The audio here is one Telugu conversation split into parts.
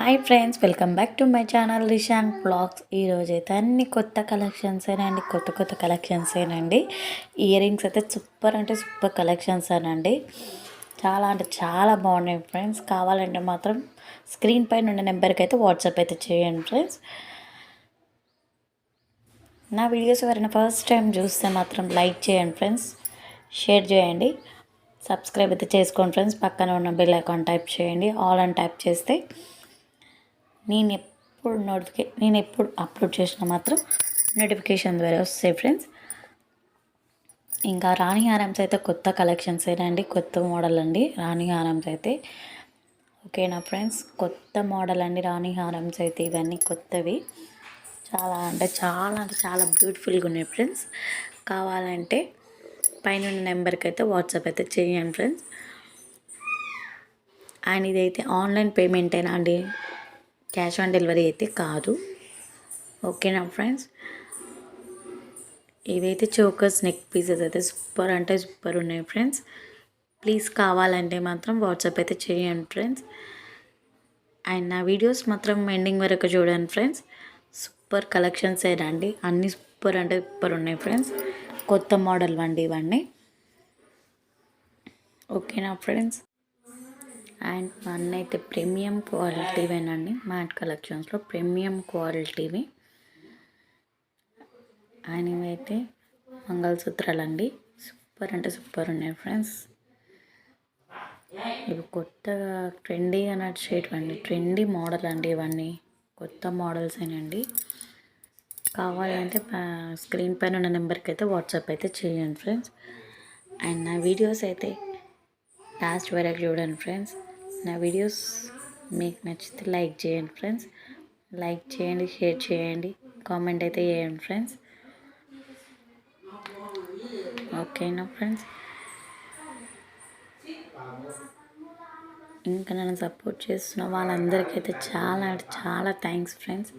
Hi friends welcome back to my channel Rishan blogs ఈరోజు అయితే అన్ని కొత్త కలెక్షన్సేనండి కొత్త కొత్త కలెక్షన్సేనండి ఇయర్ రింగ్స్ అయితే సూపర్ అంటే సూపర్ కలెక్షన్స్ అనండి చాలా అంటే చాలా బాగున్నాయి ఫ్రెండ్స్ కావాలంటే మాత్రం స్క్రీన్ పైన ఉన్న నెంబర్కి అయితే వాట్సాప్ అయితే చేయండి ఫ్రెండ్స్ నా వీడియోస్ ఎవరైనా ఫస్ట్ టైం చూస్తే మాత్రం లైక్ చేయండి ఫ్రెండ్స్ షేర్ చేయండి. సబ్స్క్రైబ్ అయితే చేసుకోండి ఫ్రెండ్స్ పక్కన ఉన్న బెల్ ఐకాన్ టైప్ చేయండి. ఆల్ అని టైప్ చేస్తే నేను ఎప్పుడు నోటిఫికే నేను ఎప్పుడు అప్లోడ్ చేసినా మాత్రం నోటిఫికేషన్ ద్వారా వస్తాయి ఫ్రెండ్స్. ఇంకా రాణి హారమ్స్ అయితే కొత్త కలెక్షన్స్ అండి కొత్త మోడల్ అండి రాణి హారమ్స్ అయితే. ఓకేనా ఫ్రెండ్స్? కొత్త మోడల్ అండి రాణి హారమ్స్ అయితే ఇవన్నీ కొత్తవి. చాలా అంటే చాలా అంటే చాలా బ్యూటిఫుల్గా ఉన్నాయి ఫ్రెండ్స్. కావాలంటే పైన నెంబర్కి అయితే వాట్సాప్ అయితే చేయండి ఫ్రెండ్స్. అండ్ ఇదైతే ఆన్లైన్ పేమెంట్ అయినా అండి? క్యాష్ ఆన్ డెలివరీ అయితే కాదు. ఓకేనా ఫ్రెండ్స్? ఇవైతే చోకర్స్ నెక్ పీసెస్ అయితే సూపర్ అంటే సూపర్ ఉన్నాయి ఫ్రెండ్స్. ప్లీజ్ కావాలంటే మాత్రం వాట్సాప్ అయితే చేయండి ఫ్రెండ్స్. అండ్ నా వీడియోస్ మాత్రం ఎండింగ్ వరకు చూడండి ఫ్రెండ్స్. సూపర్ కలెక్షన్స్ అండి అన్నీ సూపర్ అంటే సూపర్ ఉన్నాయి ఫ్రెండ్స్. కొత్త మోడల్ వండి ఇవన్నీ. ఓకేనా ఫ్రెండ్స్? అండ్ వన్ అయితే ప్రీమియం క్వాలిటీవేనండి. మ్యాట్ కలెక్షన్స్లో ప్రీమియం క్వాలిటీవి. అండ్ ఇవైతే మంగళసూత్రాలండి. సూపర్ అంటే సూపర్ ఉన్నాయి ఫ్రెండ్స్. ఇవి కొత్తగా ట్రెండీ నడిచేటివండి ట్రెండీ మోడల్ అండి ఇవన్నీ. కొత్త మోడల్స్ ఏనండి కావాలంటే స్క్రీన్ పైన ఉన్న నెంబర్కి అయితే వాట్సాప్ అయితే చేయండి ఫ్రెండ్స్. అండ్ నా వీడియోస్ అయితే లాస్ట్ వరకు చూడండి ఫ్రెండ్స్. నా వీడియోస్ మీకు నచ్చితే లైక్ చేయండి ఫ్రెండ్స్. లైక్ చేయండి షేర్ చేయండి కామెంట్ అయితే చేయండి ఫ్రెండ్స్. ఓకేనా ఫ్రెండ్స్? ఇంకా నన్ను సపోర్ట్ చేస్తున్న వాళ్ళందరికీ అయితే చాలా అంటే చాలా థ్యాంక్స్ ఫ్రెండ్స్.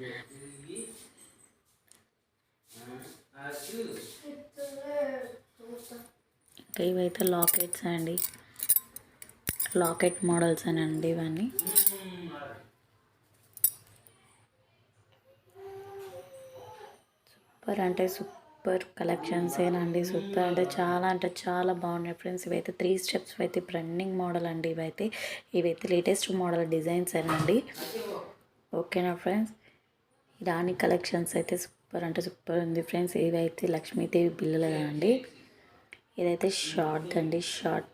ఇంకా ఇవైతే లాకెట్స్ అండి. లాకెట్ మోడల్స్ అని అండి ఇవన్నీ. సూపర్ అంటే సూపర్ కలెక్షన్స్ ఏనండి సూపర్ అంటే చాలా అంటే చాలా బాగున్నాయి ఫ్రెండ్స్. ఇవైతే త్రీ స్టెప్స్ అయితే రన్నింగ్ మోడల్ అండి ఇవైతే. ఇవైతే లేటెస్ట్ మోడల్ డిజైన్స్ ఏనండి. ఓకేనా ఫ్రెండ్స్? రాణి కలెక్షన్స్ అయితే సూపర్ అంటే సూపర్ ఉంది ఫ్రెండ్స్. ఇవైతే లక్ష్మీదేవి బిల్లులు అండి ఇదైతే షార్ట్ అండి షార్ట్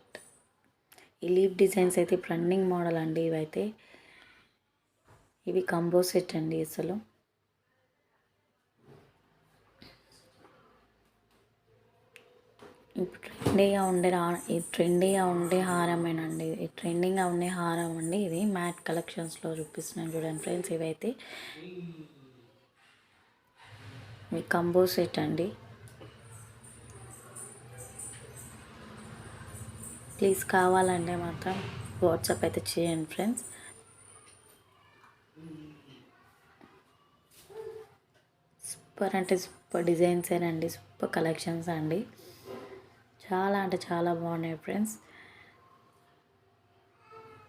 ఈ లీఫ్ డిజైన్స్ అయితే రన్నింగ్ మోడల్ అండి ఇవైతే. ఇవి కంబో సెట్ అండి అసలు. ఇప్పుడు ట్రెండీగా ఉండే రా ట్రెండీగా ఉండే హారమేనండి. ఈ ట్రెండింగ్గా ఉండే హారం అండి ఇది. మ్యాట్ కలెక్షన్స్లో చూపిస్తున్నాను చూడండి ఫ్రెండ్స్ ఇవైతే. మీ కంబో సెట్ అండి. ప్లీజ్ కావాలంటే మాత్రం వాట్సాప్ అయితే చేయండి ఫ్రెండ్స్. సూపర్ అంటే సూపర్ డిజైన్స్ అండి సూపర్ కలెక్షన్స్ అండి చాలా అంటే చాలా బాగున్నాయి ఫ్రెండ్స్.